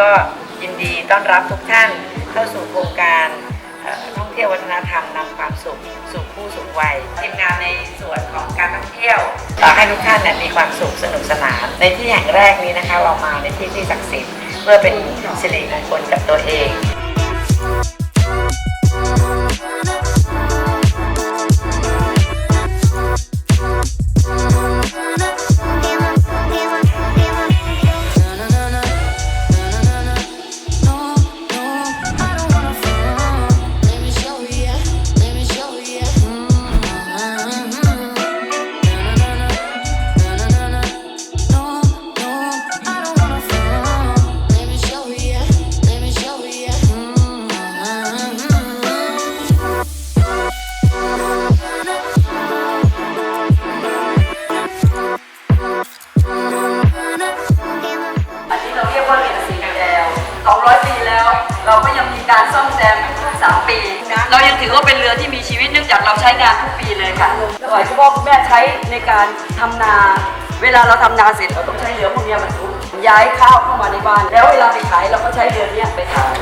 ก็ยินดีต้อนรับทุกท่านเข้าสู่โครงการท่องเที่ยววัฒนธรรมนำความสุขสู่ผู้สูงวัยทีมงานในส่วนของการท่องเที่ยวอยากให้ทุกท่านเนี่ยมีความสุขสนุกสนาน ในที่แห่งแรกนี้นะคะเรามาในที่ที่ศักดิ์สิทธิ์เพื่อเป็นสิริมงคลกับตัวเอง เราก็ยังมีการซ่อมแซมทุกสามปี เรายังถือว่าเป็นเรือที่มีชีวิตเนื่องจากเราใช้งานทุกปีเลยค่ะสมัยคุณพ่อคุณแม่ใช้ในการทำนา เวลาเราทำนาเสร็จเราต้องใช้เรือพวกนี้บรรทุกย้ายข้าวเข้ามาในบ้าน แล้วเวลาไปขายเราก็ใช้เรือเนี้ยไปขาย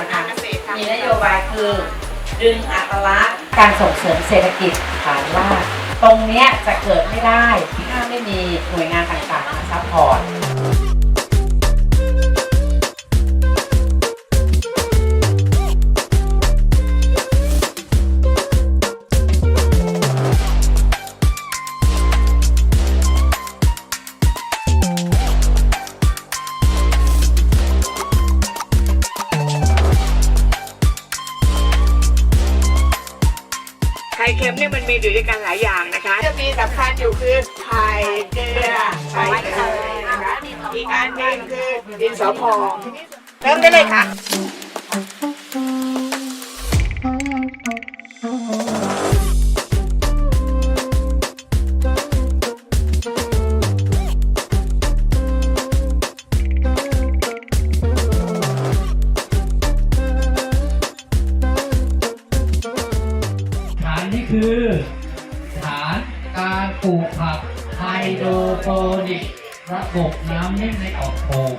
นครนะคะ มีนโยบายคือดึงอัตลักษณ์การส่งเสริมเศรษฐกิจฐานรากตรงเนี้ยจะเกิดไม่ได้ถ้าไม่มีหน่วยงานต่างๆมาซัพพอร์ต เค็มเนี่ยมันมีอยู่ด้วยกันหลายอย่างนะคะจะมีสำคัญอยู่คือไข่เกลือไข่เตยนะคะอีกอันหนึ่งคือดินสอพองเริ่มได้เลยค่ะ การปลูกผักไฮโดรโปนิกระบบน้ำนิ่งในออกโพรง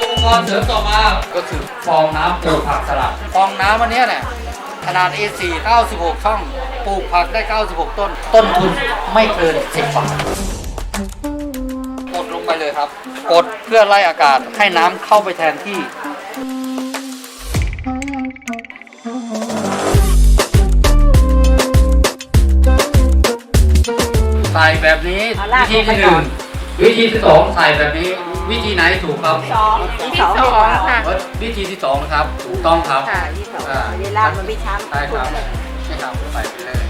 อุปกรณ์เสริมต่อมาก็คือฟองน้ำปลูกผักสลัด ฟองน้ำอันนี้เนี่ยขนาด A4 96 ช่อง ปลูกผักได้ 96 ต้น ต้นทุนไม่เกิน 10 บาท งไปเลยครับ กดเพื่อไล่อากาศให้น้ำเข้าไปแทนที่ ใส่แบบนี้เอาลากวิธีลงไปที่หก่นึ่องน วิธีที่สองใส่แบบนี้ วิธีไหนถูกครับสองที่สองดีกว่าวิธีที่สองนะครับ ถูกต้องครับ ค่ะที่สองอ่าเวลามันไม่ช้ำใช่ครับ